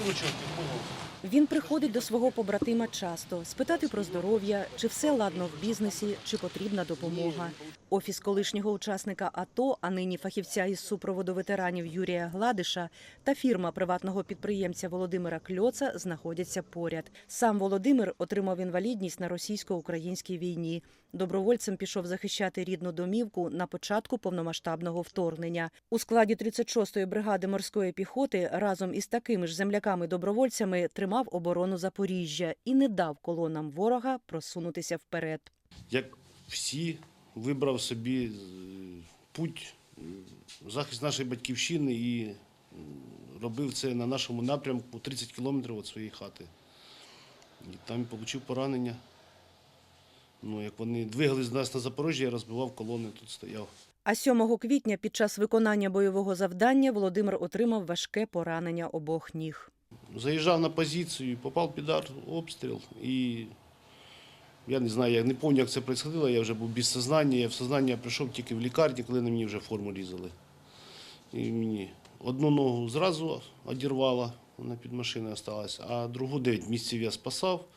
Не понял. Він приходить до свого побратима часто спитати про здоров'я, чи все ладно в бізнесі, чи потрібна допомога. Офіс колишнього учасника АТО, а нині фахівця із супроводу ветеранів Юрія Гладиша та фірма приватного підприємця Володимира Кльоца знаходяться поряд. Сам Володимир отримав інвалідність на російсько-українській війні. Добровольцем пішов захищати рідну домівку на початку повномасштабного вторгнення. У складі 36-ї бригади морської піхоти разом із такими ж земляками-добровольцями тримав оборону Запоріжжя і не дав колонам ворога просунутися вперед. Як всі, вибрав собі е, путь, е, захист нашої батьківщини і робив це на нашому напрямку 30 кілометрів від своєї хати. І там отримав поранення. Ну, як вони двигались до нас на Запоріжжя, я розбивав колони, тут стояв. А 7 квітня під час виконання бойового завдання Володимир отримав важке поранення обох ніг. Заїжджав на позицію, попав під обстріл. І я не знаю, я не пам'ятаю, як це відбувалося, я вже був без сознання. Я в сознання прийшов тільки в лікарні, коли на мені вже форму різали. І мені одну ногу зразу одірвало, вона під машиною залишилася, а другу 9 місяців я спасав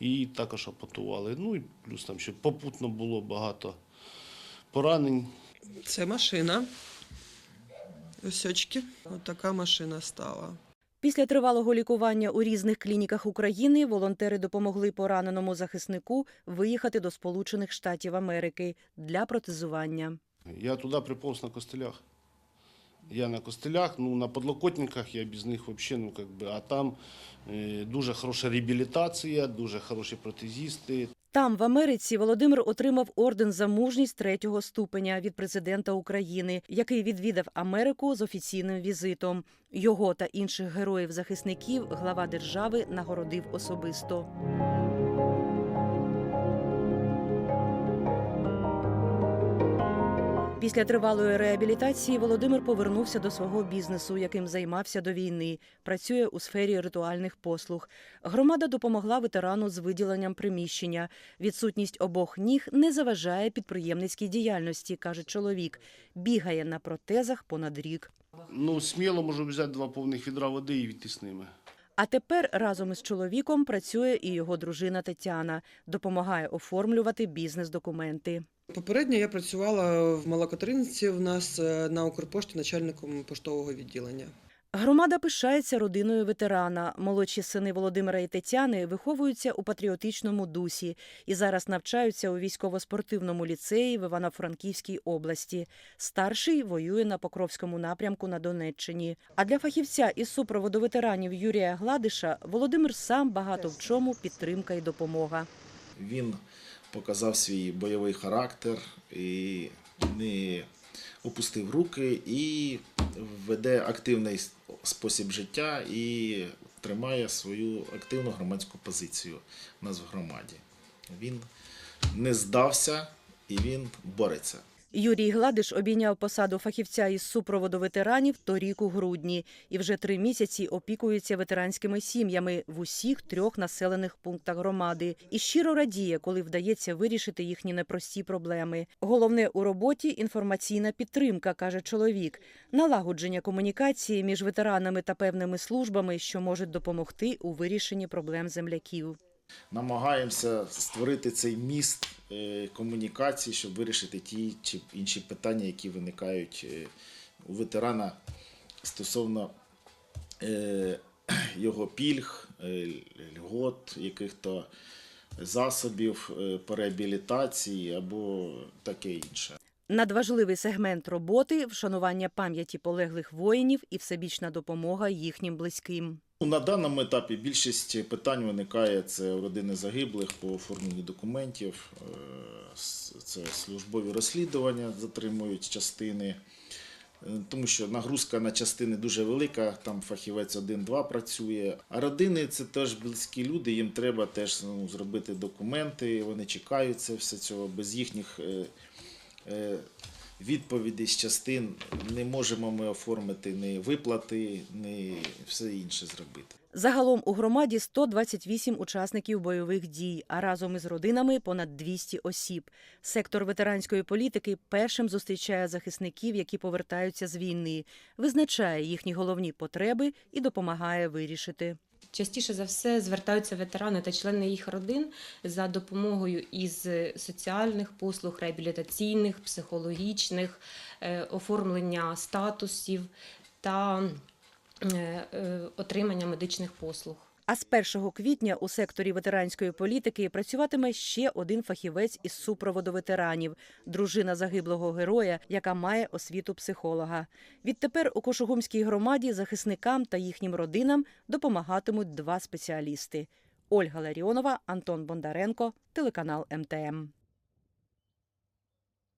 і також апатували. Ну і плюс там ще попутно було багато поранень. Це машина. Ось. Ось така машина стала. Після тривалого лікування у різних клініках України волонтери допомогли пораненому захиснику виїхати до Сполучених Штатів Америки для протезування. Я туди приповз на костелях. Я на костелях, ну на подлокотниках я без них взагалі, ну как би, а там е, дуже хороша реабілітація, дуже хороші протезісти. Там, в Америці, Володимир отримав орден за мужність третього ступеня від президента України, який відвідав Америку з офіційним візитом. Його та інших героїв-захисників глава держави нагородив особисто. Після тривалої реабілітації Володимир повернувся до свого бізнесу, яким займався до війни. Працює у сфері ритуальних послуг. Громада допомогла ветерану з виділенням приміщення. Відсутність обох ніг не заважає підприємницькій діяльності, каже чоловік. Бігає на протезах понад рік. Ну, сміло можу взяти два повних відра води і війти з ними. А тепер разом із чоловіком працює і його дружина Тетяна. Допомагає оформлювати бізнес-документи. Попередньо я працювала в Малокатеринці в нас е, на Укрпошті начальником поштового відділення. Громада пишається родиною ветерана. Молодші сини Володимира і Тетяни виховуються у патріотичному дусі і зараз навчаються у військово-спортивному ліцеї в Івано-Франківській області. Старший воює на Покровському напрямку на Донеччині. А для фахівця із супроводу ветеранів Юрія Гладиша Володимир сам багато в чому підтримка і допомога. Він показав свій бойовий характер і не опустив руки і веде активний спосіб життя і тримає свою активну громадську позицію в нас в громаді. Він не здався і він бореться. Юрій Гладиш обійняв посаду фахівця із супроводу ветеранів торік у грудні і вже три місяці опікується ветеранськими сім'ями в усіх трьох населених пунктах громади і щиро радіє, коли вдається вирішити їхні непрості проблеми. Головне у роботі інформаційна підтримка, каже чоловік, налагодження комунікації між ветеранами та певними службами, що можуть допомогти у вирішенні проблем земляків. Намагаємося створити цей міст е, комунікації, щоб вирішити ті чи інші питання, які виникають е, у ветерана стосовно е, його пільг, льгот, яких-то засобів по реабілітації або таке інше. Надважливий сегмент роботи вшанування пам'яті полеглих воїнів і всебічна допомога їхнім близьким. Ну, На даному етапі більшість питань виникає це родини загиблих по оформленню документів, е, це службові розслідування затримують частини, е, тому що нагрузка на частини дуже велика, там фахівець один-два працює. А родини це теж близькі люди, їм треба теж ну, зробити документи, вони чекають це все цього без їхніх. Е, відповіді з частин не можемо ми оформити ні виплати, ні все інше зробити. Загалом у громаді 128 учасників бойових дій, а разом із родинами понад 200 осіб. Сектор ветеранської політики першим зустрічає захисників, які повертаються з війни, визначає їхні головні потреби і допомагає вирішити. Частіше за все звертаються ветерани та члени їх родин за допомогою із соціальних послуг, реабілітаційних, психологічних, е, оформлення статусів та е, е, отримання медичних послуг. А з 1 квітня у секторі ветеранської політики працюватиме ще один фахівець із супроводу ветеранів – дружина загиблого героя, яка має освіту психолога. Відтепер у Кошугумській громаді захисникам та їхнім родинам допомагатимуть два спеціалісти – Ольга Ларіонова, Антон Бондаренко, телеканал МТМ.